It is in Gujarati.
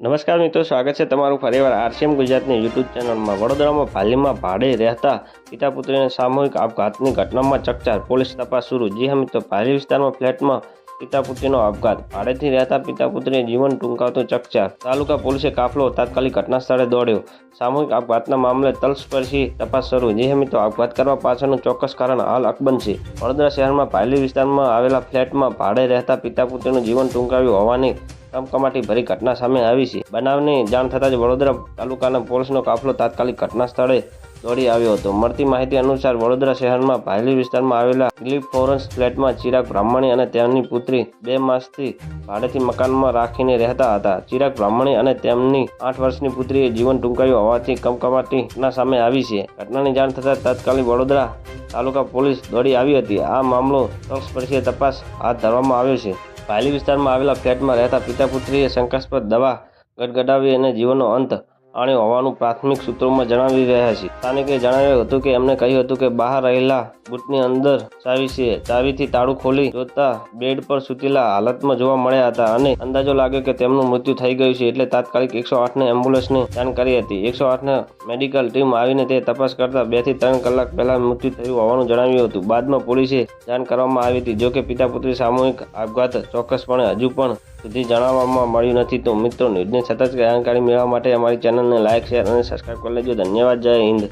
નમસ્કાર મિત્રો, સ્વાગત છે તમારું ફરીવાર આરસીએમ ગુજરાતની યુટ્યુબ ચેનલમાં. વડોદરામાં ભાલીમાં ભાડે રહેતા પિતા પુત્રીને સામૂહિક આપઘાતની ઘટનામાં ચકચાર. પોલીસ તપાસ શરૂ. જી હા મિત્રો ભાલી વિસ્તારમાં ફ્લેટમાં પિતા પુત્રીનો આપઘાત. ભાડેથી રહેતા પિતા પુત્રીને જીવન ટૂંકાવતો ચકચાર. તાલુકા પોલીસે કાફલો તાત્કાલિક ઘટના સ્થળે દોડ્યો. સામૂહિક આપઘાતના મામલે તલસ્પર્શી તપાસ શરૂ. જે મિત્રો, આપઘાત કરવા પાછળનું ચોક્કસ કારણ હાલ અકબંધ છે. વડોદરા શહેરમાં ભાલી વિસ્તારમાં આવેલા ફ્લેટમાં ભાડે રહેતા પિતા પુત્રીનું જીવન ટૂંકાવ્યું હોવાની કમકમાટી ભરી ઘટના સામે આવી છે. બનાવની જાણ થતાં જ વડોદરા તાલુકાના પોલીસનો કાફલો તાત્કાલિક ઘટના સ્થળે દોડી આવ્યો હતો. મળતી માહિતી અનુસાર વડોદરા શહેરમાં ભાયલી વિસ્તારમાં આવેલા દિલીપ ફોરન્સ ફ્લેટમાં ચિરાગ બ્રાહ્મણી અને તેમની પુત્રી બે માસથી ભાડેથી મકાનમાં રાખીને રહેતા હતા. ચિરાગ બ્રાહ્મણી અને તેમની આઠ વર્ષની પુત્રીએ જીવન ટૂંકાયું હોવાથી કમકમાટી ઘટના સામે આવી છે. ઘટનાની જાણ થતાં તાત્કાલિક વડોદરા તાલુકા પોલીસ દોડી આવી હતી. આ મામલો તલસ્પર્શીય તપાસ હાથ ધરવામાં આવ્યો છે. ભાયલી વિસ્તારમાં આવેલા ફ્લેટમાં રહેતા પિતા પુત્રીએ શંકાસ્પદ દવા ગટગટાવી અને જીવનનો અંત આણ્યો હોવાનું પ્રાથમિક સૂત્રોમાં જણાવી રહ્યા છે. સ્થાનિકે જણાવ્યું હતું કે એમને કહ્યું હતું કે બહાર રહેલા બૂટની અંદર ચાવી છે. ચાવીથી તાળું ખોલી જોતા બેડ પર સૂતેલા હાલતમાં જોવા મળ્યા હતા અને અંદાજો લાગ્યો કે તેમનું મૃત્યુ થઈ ગયું છે એટલે તાત્કાલિક એકસો આઠને એમ્બ્યુલન્સને જાણ કરી હતી. એકસો આઠને મેડિકલ ટીમ આવીને તે તપાસ કરતા બેથી ત્રણ કલાક પહેલા મૃત્યુ થયું હોવાનું જણાવ્યું હતું. બાદમાં પોલીસે જાણ કરવામાં આવી હતી. જોકે પિતા પુત્રી સામૂહિક આપઘાત ચોક્કસપણે હજુ પણ સુધી જણાવવામાં મળ્યું નથી તો મિત્રો, ન્યૂઝની સતત જાણકારી મેળવવા માટે અમારી ચેનલને લાઇક શેર અને સબસ્ક્રાઈબ કરી લેજો. ધન્યવાદ. જય હિન્દ.